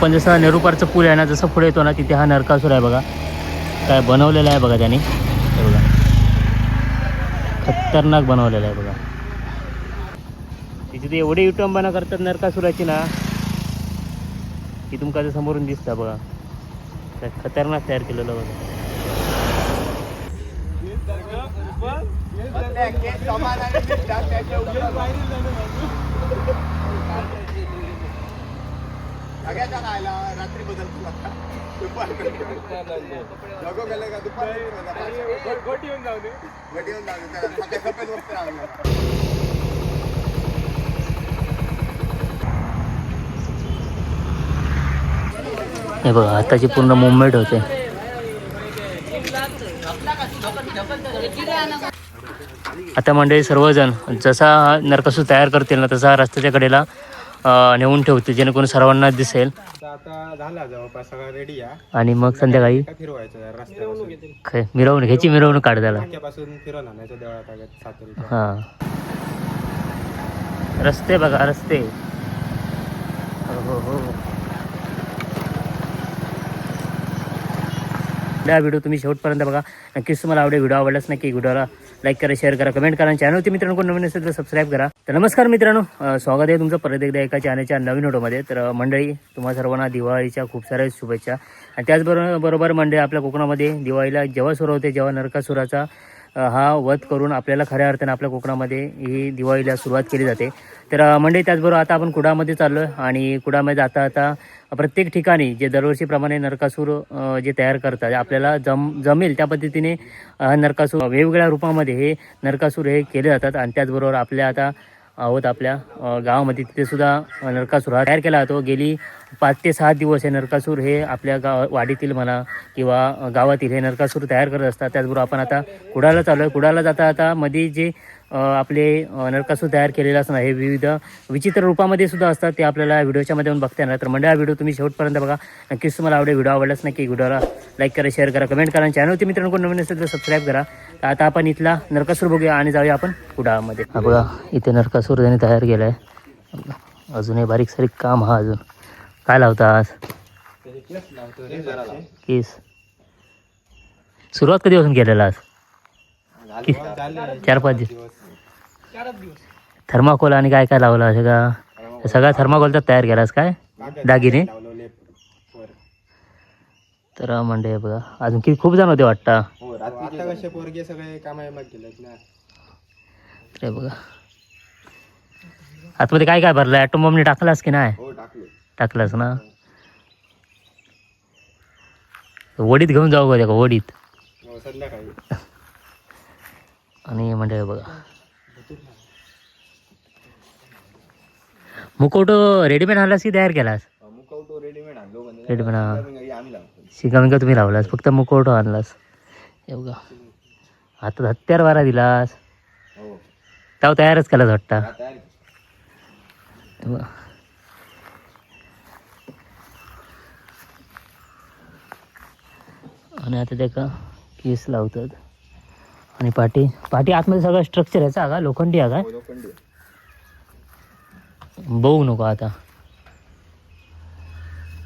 पण जसं नेहरूपारचं पूल आहे ना जसं पुढे येतो ना तिथे हा नरकासूर आहे बघा. काय बनवलेला आहे बघा त्याने. बघा. खतरनाक बनवलेला आहे बघा. तिथे ते एवढी विटंबना करतात नरकासुराची ना की तुमका ते समोरून दिसता बघा. काय खतरनाक तयार केलेलं बघा. रात्री बदलतो जगो गेले का दुपारी? गोटी येऊन जाऊ दे. गोटी येऊन जाऊ दे. सकाळी सफेद वस्त्र आणलं हे बघा आताची पूर्ण मुवमेंट होते. आता मंडळी सर्वजण जसा हा नरकासूर तयार करतील ना तसा हा रस्त्याच्या कडेला नेऊन ठेवते जेणेकरून सर्वांना दिसेल. आता झाला जवळपास रेडी आहे आणि मग संध्याकाळी काय फिरवायचं जरा रस्त्यापासून मिरवणूक ह्याची मिरवणूक काढ त्याला. नाक्यापासून फिरवून आणायचं देवळात आगत सातरीच्या हां. रस्ते बघा रस्ते. हो हो, हो. हा. व्हिडिओ तुम्ही शेवटपर्यंत बघा. नक्कीच तुम्हाला आवडेल व्हिडिओ आवडलाच नक्की व्हिडिओला लाईक करा शेअर करा कमेंट करा चॅनलवरती मित्रांनो कोण नवीन असेल तर सबस्क्राईब करा. तर नमस्कार मित्रांनो स्वागत आहे तुमचं परत एकदा एका चॅनलच्या नवीन ऑटोमध्ये तर मंडळी तुम्हा सर्वांना दिवाळीच्या खूप साऱ्या शुभेच्छा. आणि त्याचबरोबर बरोबर मंडळी आपल्या कोकणामध्ये दिवाळीला जेव्हा सुरू होते जेव्हा नरकासुराचा हा वध करून आपल्याला खऱ्या अर्थाने आपल्या कोकणामध्ये ही दिवाळीला सुरुवात केली जाते. तर म्हणजे मंडळी त्याचबरोबर आता आपण कुडामध्ये चाललो आहे आणि कुडामध्ये जाता आता प्रत्येक ठिकाणी जे दरवर्षीप्रमाणे नरकासूर जे तयार करतात आपल्याला जम जमेल त्या पद्धतीने नरकासूर वेगवेगळ्या रूपामध्ये हे नरकासूर हे केले जातात आणि त्याचबरोबर आपल्या आता आहोत आपल्या गावामध्ये. तिथे सुद्धा नरकासूर हा तयार केला जातो. गेली पाच ते सहा दिवस हे नरकासूर हे आपल्या गाव वाडीतील म्हणा किंवा गावातील हे नरकासूर तयार करत असतात. त्याचबरोबर आपण आता कुडाला चालू आहे कुडाला जाता आता मध्ये जे आपले नरकासूर तयार केलेले असणार हे विविध विचित्र रूपामध्ये सुद्धा असतात. ते आपल्याला व्हिडिओच्या माध्यमातून बघता येणार. तर हा व्हिडिओ तुम्ही शेवटपर्यंत बघा. नक्कीच तुम्हाला आवडेल. व्हिडिओ आवडलाच नक्की व्हिडिओला लाईक करा शेअर करा कमेंट करा. चॅनल ते मित्रांनो कोण नवीन असेल तर सबस्क्राईब करा. तर आता आपण इथला नरकासूर बघूया आणि जाऊया आपण कुडामध्ये हा बघा इथे नरकासूर त्यांनी तयार केला आहे अजूनही बारीक सारीक काम हा अजून. काय लावता आज? केस. सुरुवात कधीपासून केलेला आज? चार पाच दिवस. थर्माकोल आणि काय काय लावलं असं का? सगळा थर्माकोलचा तयार केलास काय? दागिने? तर म्हणजे बघा अजून किती खूप जण होते वाटतं. हो तर बघा. आतमध्ये काय काय भरलं ॲटोम बॉम्बने टाकलास की नाही? हो टाकले. टाकलास ना? वडीत घेऊन जाऊ का वडीत? हो आणि म्हणजे बघा. मुकोट रेडीमेड आणलास की तयार केलास? मुकवतो रेडीमेड आणलो म्हणजे रेडीमेड हा. आम्ही लावतो. शिकामिका तुम्ही लावलास फक्त मुकोटो आणलास. हे बघा आता हत्यार वारा दिलास. हो. तेव्हा तयारच केलास वाटतं. तयार हे बघा. आणि आता ते का केस लावतात. आणि पाठी पाठी आतमध्ये सगळं स्ट्रक्चर ह्याचा का लोखंडी आहे काय? लोखंडी बघू नको आता.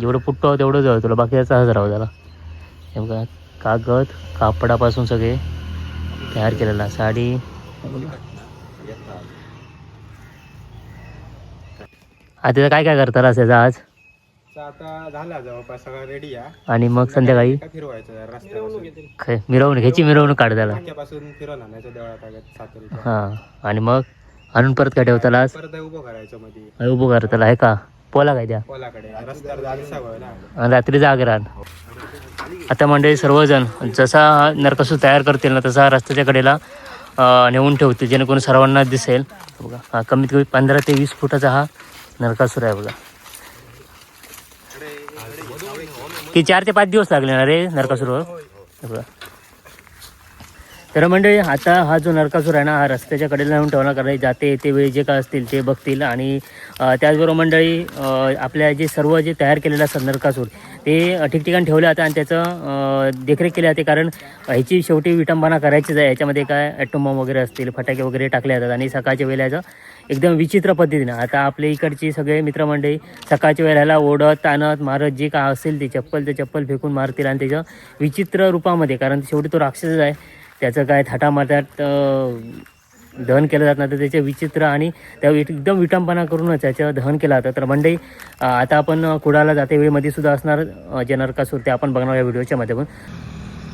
जेवढं पुट्टो तेवढं जवळ तुला बाकी त्याचा हजार राहू त्याला. हे बघा कागद कापडापासून सगळे तयार केलेला साडी. हे. आता त्याचं काय काय करतात असायचं आज? आता झाला जवळपास सगळं रेडी आहे आणि मग संध्याकाळी काय फिरवायचं जरा रस्त्यापासून. काय मिरवणूक ह्याची मिरवणूक काढ त्याला नाक्यापासून फिरवून आणायचं देवळात आगत सातरीच्या हां आणि मग आणून परत काय ठेवताला परत उभं करायचं मध्ये उभं कर त्याला आहे का? पोला काय द्या पोलाकडे रस्त्यावर ना. आणि रात्री जागरण आता मंडळी सर्वजण जसा हा नरकासूर तयार करतील ना तसा रस्त्याच्या कडेला अं, नेऊन ठेवतील जेणेकरून सर्वांना दिसेल. बघा हा कमीत कमी पंधरा ते वीस फुटाचा हा नरकासूर आहे बघा. की चार ते पाच दिवस लागले ना रे नरकासूरवर बघा तर मंडळी आता हा जो नरकासूर आहे ना हा रस्त्याच्या कडेला नेऊन ठेवणार कारण जाते येते वेळी जे काय असतील ते बघतील. आणि त्याचबरोबर मंडळी आपल्या जे सर्व जे तयार केलेलं असतात नरकासूर ते ठिकठिकाणी ठेवले जाते आणि त्याचं देखरेख केली जाते. कारण ह्याची शेवटी विटंबना करायचीच आहे. ह्याच्यामध्ये काय ॲटोम बॉम्ब वगैरे असतील फटाके वगैरे टाकले जातात. आणि सकाळच्या वेळेला याचं एकदम विचित्र पद्धतीनं. आता आपल्या इकडची सगळे मित्रमंडळी सकाळच्या वेळेला ओढत ताणत मारत जे काय असेल ते चप्पल ते चप्पल फेकून मारतील आणि त्याच्या विचित्र रूपामध्ये कारण शेवटी तो राक्षसच आहे. त्याचं काय थाटा मारतात दहन केलं जात नाही तर त्याचे विचित्र आणि त्या एकदम विटंबना करूनच त्याचं दहन केलं जातं. तर मंडई आता आपण कुडाला जाते वेळेमध्ये सुद्धा असणार जे नरकासूर ते आपण बघणार या व्हिडिओच्या माध्यमातून.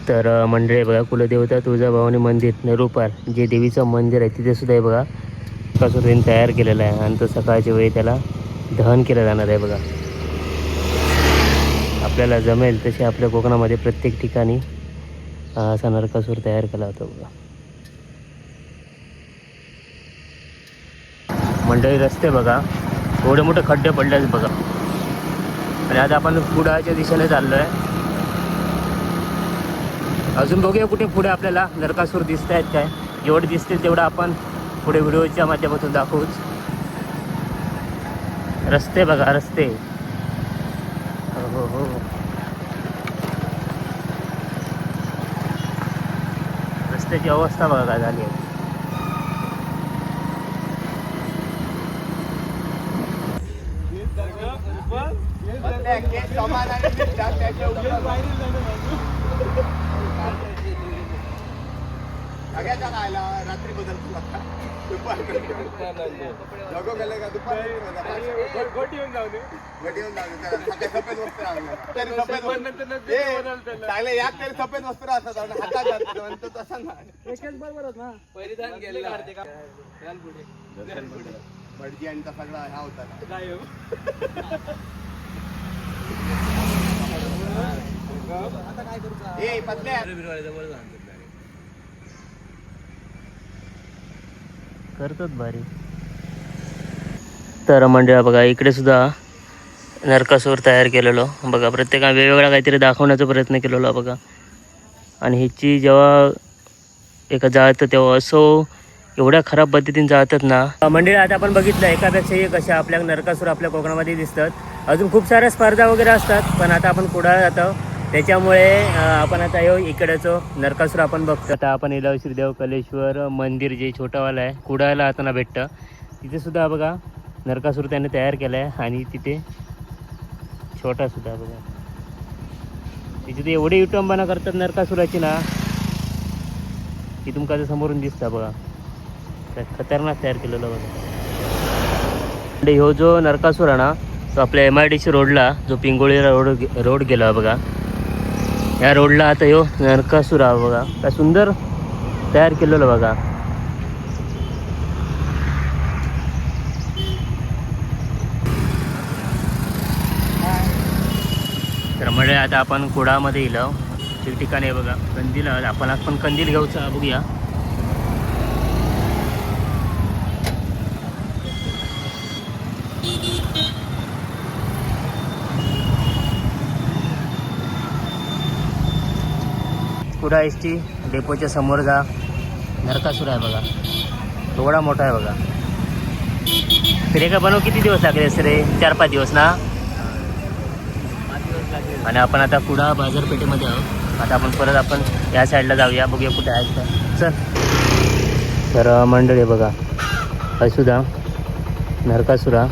तर मंडळी बघा कुलदेवता तुळजाभवानी मंदिर नरूपार जे देवीचं मंदिर आहे तिथे सुद्धा हे बघा नरकासूर त्यांनी तयार केलेला आहे आणि तो सकाळच्या वेळी त्याला दहन केलं जाणार आहे बघा. आपल्याला जमेल तसे आपल्या कोकणामध्ये प्रत्येक ठिकाणी असा नरकासूर तयार केला होता बघा. मंडळी रस्ते बघा. एवढे मोठे खड्डे पडले आहेत बघा. आणि आता आपण पुढाच्या दिशेने चाललो आहे अजून बघूया कुठे पुढे आपल्याला नरकासूर दिसत आहेत काय. जेवढे दिसतील तेवढं आपण पुढे व्हिडिओच्या माध्यमातून दाखवूच रस्ते बघा रस्ते. हो हो हो. रस्त्याची अवस्था बघा काय झाली आहे. त्या केस समान आणि निष्ठा त्याच्या सगळ्याचा राहिला रात्री बदलतो आता दुपार? नको गेलं. का दुपार गोटी येऊन जाऊ दे. गडी येऊन जाऊ दे, त्याला सगळे सफेद वस्त्र आणलं तरी सफेद वस्त्र ए, चांगले यात तरी सफेद वस्त्र असतात आणि हातात घालतात, आणि तो तसा नाही. भटजी आणि सगळा ह्या होता ए पत्ल्या करतात भारी. तर मंडळ बघा इकडे सुद्धा नरकासूर तयार केलेलो. बघा प्रत्येकाने वेगवेगळा काहीतरी दाखवण्याचा प्रयत्न केलेला बघा. आणि ह्याची जेव्हा एका जाळतं तेव्हा असो एवढ्या खराब पद्धतीने जाळतात ना. मंडळी आता आपण बघितलं एकापेक्षा एक अशा आपल्या नरकासूर आपल्या कोकणामध्ये दिसतात. अजून खूप साऱ्या स्पर्धा वगैरे असतात पण आता आपण कुडाळ जातो. त्याच्यामुळे आपण आता येऊ इकडचं नरकासूर आपण बघतो. आता आपण येलो श्रीदेव कलेश्वर मंदिर जे छोटावालं आहे कुडाळला आताना भेटतं. तिथे सुद्धा बघा नरकासूर त्याने तयार केला आहे आणि तिथे छोटा सुद्धा बघा. तिथे ते एवढी विटंबना करतात नरकासुराची ना की तुमका ते समोरून दिसता बघा. खतरनाक तयार केलेलं बघा. आणि ह्यो जो नरकासूर आहे ना तो आपल्या एम आय डी सी रोडला जो पिंगोळी रोड रोड गेला बघा. या रोडला आता यो नरकासूर आहे बघा. काय सुंदर तयार केलेलं बघा. तर म्हणजे आता आपण कुडामध्ये येलो ठिकठिकाणी बघा. कंदील आपण आज पण कंदील घेऊचा बघूया. कुडा एस टी डेपोच्या समोर जा. नरकासूर आहे बघा. थोडा मोठा आहे बघा. तरी बनव किती दिवस लागले असते रे? चार पाच दिवस ना? आणि आपण आता कुडा बाजारपेठेमध्ये आहोत. आता आपण परत आपण या साईडला जाऊया. बघूया कुठे आहेत का चल. तर मंडळी बघा. असुदा नरकासुरा.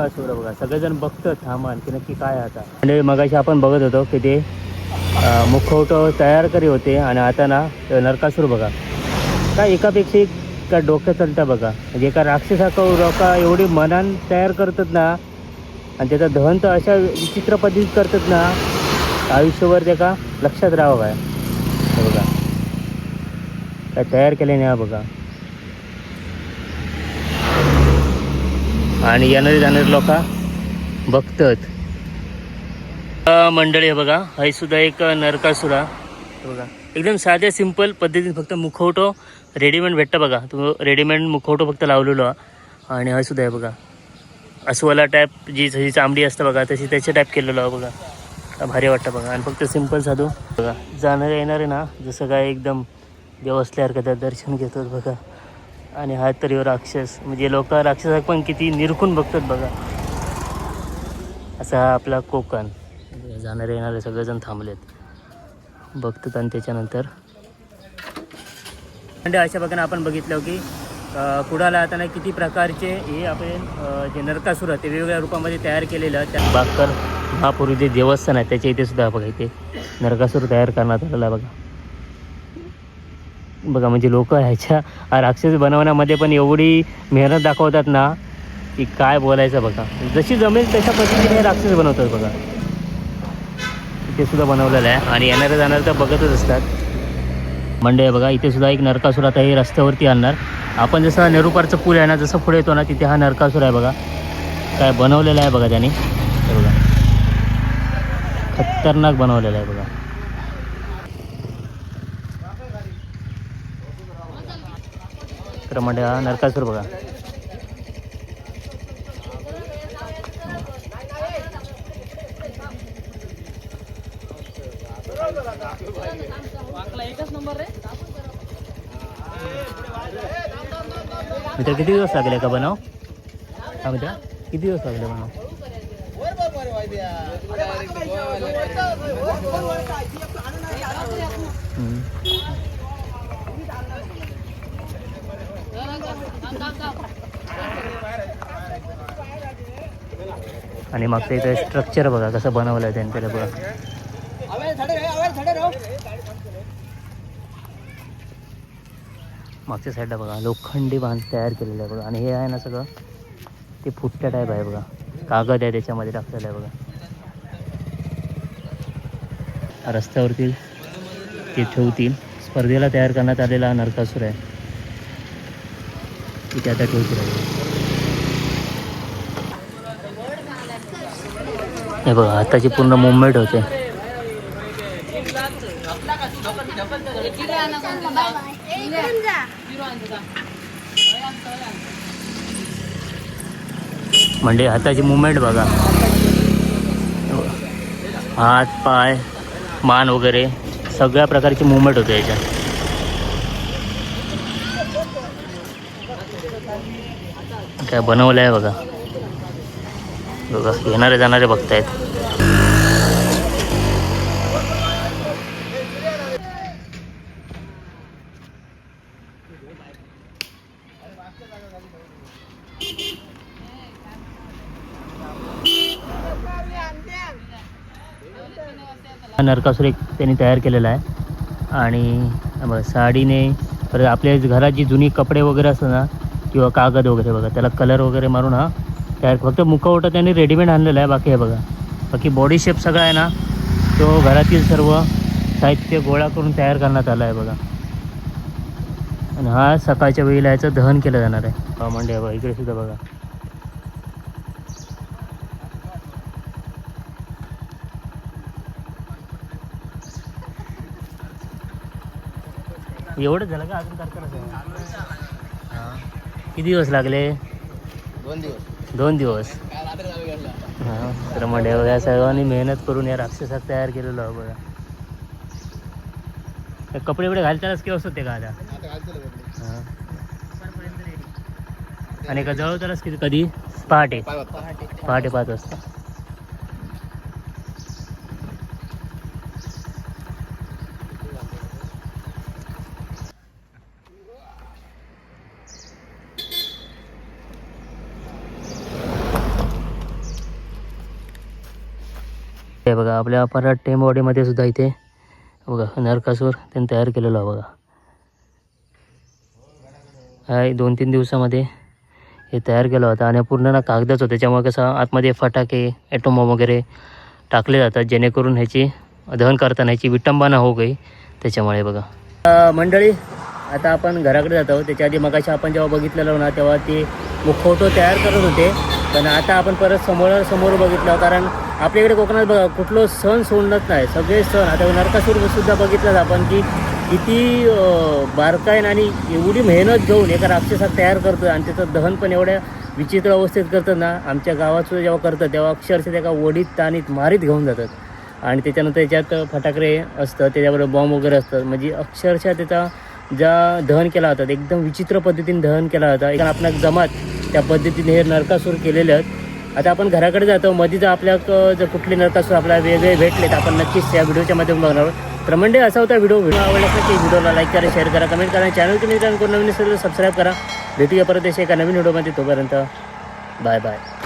नरकासुरा नरकासूर बघा. सगळेजण बघतात थांबा की नक्की काय आता. म्हणजे मगाशी आपण बघत होतो की ते मुखवट मुखवटं तयार करी होते आणि आता ना नरकासूर बघा. काय एकापेक्षा एक का डोक्यात चालतं बघा. म्हणजे एका राक्षसाक डोका एवढी मनान तयार करतात ना आणि त्याचं दहन तर अशा विचित्र पद्धतीत करतात ना आयुष्यभर त्याका का लक्षात राहावं काय बघा. काय तयार केल्याने नाही बघा. आणि येणारे जाणारे लोक बघतात. मंडळी हे बघा हाही सुद्धा एक नरकासुरा. बघा एकदम साध्या सिंपल पद्धतीने फक्त मुखवटो रेडीमेड भेटतं बघा. तो रेडीमेड मुखवटो फक्त लावलेलो. आणि हा सुद्धा आहे बघा अस्वला टाईप जी जशी चांबडी असतं बघा तशी त्याच्या टाईप केलेलं आहे बघा. भारी वाटतं बघा. आणि फक्त सिंपल साधू. बघा जाणारे येणारे ना जसं काय एकदम देव असल्यासारखं त्यात दर्शन घेतात बघा. आणि हा तर हो राक्षस. म्हणजे लोक राक्षसाक पण किती निरखून बघतात बघा. असा हा आपला कोकण. जाणारे येणारे सगळेजण थांबलेत. बघतात आणि त्याच्यानंतर. म्हणजे अशा प्रकारे आपण बघितलं की कुडाला आता किती प्रकारचे हे आपण जे नरकासुर आहे ते वेगवेगळ्या रूपामध्ये तयार केलेलं त्या बाकर महापूर्वी जे देवस्थान आहे त्याच्या इथे सुद्धा बघा इथे नरकासूर तयार करण्यात आलेला बघा. बघा म्हणजे लोक ह्याच्या राक्षस बनवण्यामध्ये पण एवढी मेहनत दाखवतात ना की काय बोलायचं बघा. जशी जमेल तशा पद्धतीने हे राक्षस बनवतात बघा. इथे सुद्धा बनवलेलं आहे आणि येणारे जाणारे तर बघतच असतात. मंडळ बघा इथे सुद्धा एक नरकासूर आता हे रस्त्यावरती आणणार. आपण जसं नेहरूपारचं पूल आहे ना जसं पुढे येतो ना तिथे हा नरकासूर आहे बघा. काय बनवलेला आहे बघा त्याने. बघा. खतरनाक बनवलेला आहे बघा. तर मंडळा हा नरकासूर बघा. मित्र किती दिवस लागले का बनव? हा मित्र किती दिवस लागले बनव? हम्म. आणि मागचं इथं स्ट्रक्चर बघा कसं बनवलं आहे त्यांनी त्याला बघा. मागच्या साईडला बघा लोखंडी बांध तयार केलेलं आहे बघा. आणि हे आहे ना सगळं ते फुटत्या टाईप आहे बघा. कागद आहे त्याच्यामध्ये टाकलेलं आहे बघा. रस्त्यावरती ते ठेवतील. स्पर्धेला तयार करण्यात आलेला नरकासूर आहे. तिथे आता ठेवतील आहे. हे बघा आताची पूर्ण मुवमेंट होते म्हणजे हाताची मुवमेंट बघा. हात पाय मान वगैरे सगळ्या प्रकारची मुवमेंट होते याच्यात. काय बनवलं आहे बघा. बघा येणारे जाणारे बघतायत. हा नरकासूर एक त्यांनी तयार केलेला आहे. आणि बघा साडीने परत आपल्या घरात जी जुनी कपडे वगैरे असतात ना किंवा कागद वगैरे बघा. त्याला कलर वगैरे मारून हा. तयार फक्त मुखवटा त्यांनी रेडीमेड आणलेला आहे. बाकी हे बघा. बाकी बॉडी शेप सगळा आहे ना तो घरातील सर्व साहित्य गोळा करून तयार करण्यात आला आहे बघा. आणि हा सकाळच्या वेळेला याचं दहन केलं जाणार आहे. हा म्हणजे बघा इकडे सुद्धा बघा. एवढं झालं का? अजून करताना किती दिवस लागले? दोन दिवस. दोन दिवस. हां तर म्हणजे सर्वांनी मेहनत करून या राक्षसात तयार केलेलं आहे बघा. हे कपडे बिपडे घालतानाच किंवा होते का आता. हां. आणि का जवळ किती कधी? पहाटे. पहाटे पाच वाजता. हे बघा. आपल्या परत टेमवाडीमध्ये सुद्धा इथे बघा नरकासूर त्यांनी तयार केलेलं आहे बघा. हा दोन तीन दिवसामध्ये हे तयार केलं होतं आणि पूर्ण ना कागदच होतं. त्याच्यामुळे कसं आतमध्ये फटाके ॲटोम वगैरे टाकले जातात. जेणेकरून ह्याची दहन करताना ह्याची विटंबना होऊ गई. त्याच्यामुळे बघा. मंडळी आता आपण घराकडे जातो त्याच्या आधी मगाशी आपण जेव्हा बघितलेलं ना तेव्हा ते मुखवटो तयार करत होते. पण आता आपण परत समोर समोर बघितलं कारण आपल्याकडे कोकणात बघा कुठलं सण सोडणत नाही. सगळे सण. आता नरकासूर सुद्धा बघितलं आपण की किती बारकाईन आणि एवढी मेहनत घेऊन एका राक्षसात तयार करतो आणि त्याचं दहन पण एवढ्या विचित्र अवस्थेत करतं ना. आमच्या गावातसुद्धा जेव्हा करतं तेव्हा अक्षरशः त्या वडीत ताणीत मारीत घेऊन जातात. आणि त्याच्यानंतर त्याच्यात फटाकडे असतं त्याच्याबरोबर बॉम्ब वगैरे असतात. म्हणजे अक्षरशः त्याचा ज्या दहन केला होता एकदम विचित्र पद्धतीने दहन केला होता. कारण आपण जमात त्या पद्धतीने हे नरकासूर केलेले आहेत. आता आपण घराकडे जातो मध्ये जर आपल्या जर कुठले नरकासूर आपल्याला वेगळे भेटले तर आपण नक्कीच त्या व्हिडिओच्या माध्यमातून बघणार आहोत. तर म्हणजे असा होता व्हिडिओ. व्हिडिओ आवडला असेल की व्हिडिओला लाईक करा शेअर करा कमेंट करा चॅनल तुम्ही कोण नवीन असेल तर सबस्क्राईब करा. भेटूया परत अशा एका नवीन व्हिडिओमध्ये. तोपर्यंत बाय बाय